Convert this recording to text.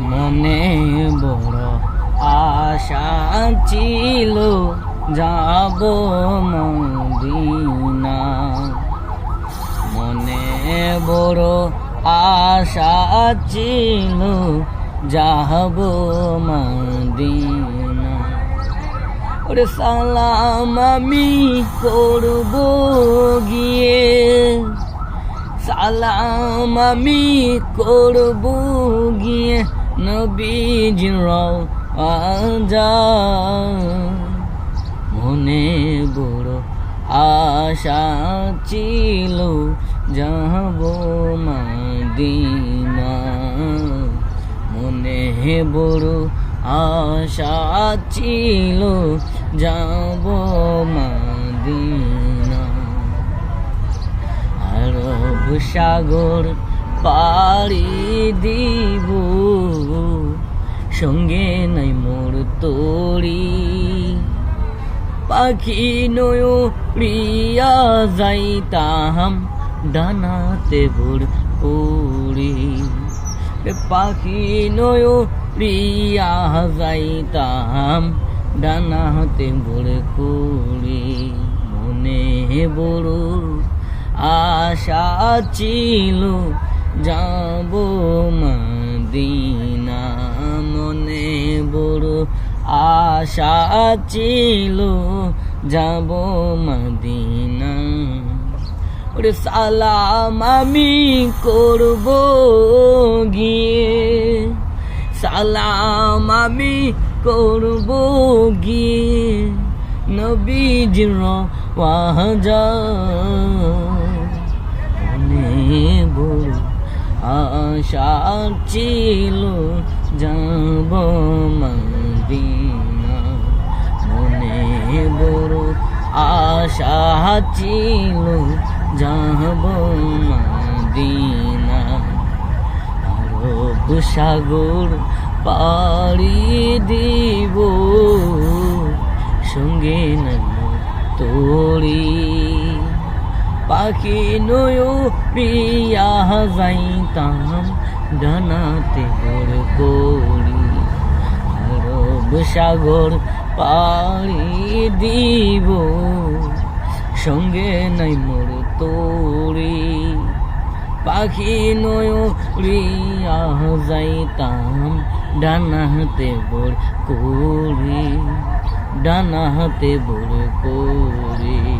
মনে বড় আশা ছিল, যাব মদিনা। মনে বড় আশা ছিল, যাব মদিনা। ওরে সালাম আমি করব গিয়ে। সালাম আমি করব নবীজির আজা মনে বড় আশা ছিল, যাব মাদিনা। মনে বড় আশা ছিল, যাব মাদিনা। আরব সাগর পাড়ি দিব সঙ্গে নাই মোর তোরি পাখি নয় প্রিয়া যাইতাম ডানাতে ভোর উড়ি পাখি নয় প্রিয়া যাইতাম ডানাতে ভোর কুড়ি মনে বড় আশা ছিল, যাব মদিনা। আশা ছিল যাব মদিনা। ওরে সালাম আমি করব গিয়ে। সালাম আমি করব গিয়ে। নবীজির ওয়াজা মনে বড় আশা ছিল যাব মদিনা। মনে বড় আশা ছিল যাব মদিনা। আরব সাগর পাড়ি দিব, সঙ্গে নাই তোরি পাখি নয় যাইতাম ডানাতে বড় করি। আরব সাগর পাড়ি দিব, সঙ্গে নাই মোর তোরি পাখি নয় যাইতাম ডানা হাতে বড় করি ডানা বড় করি।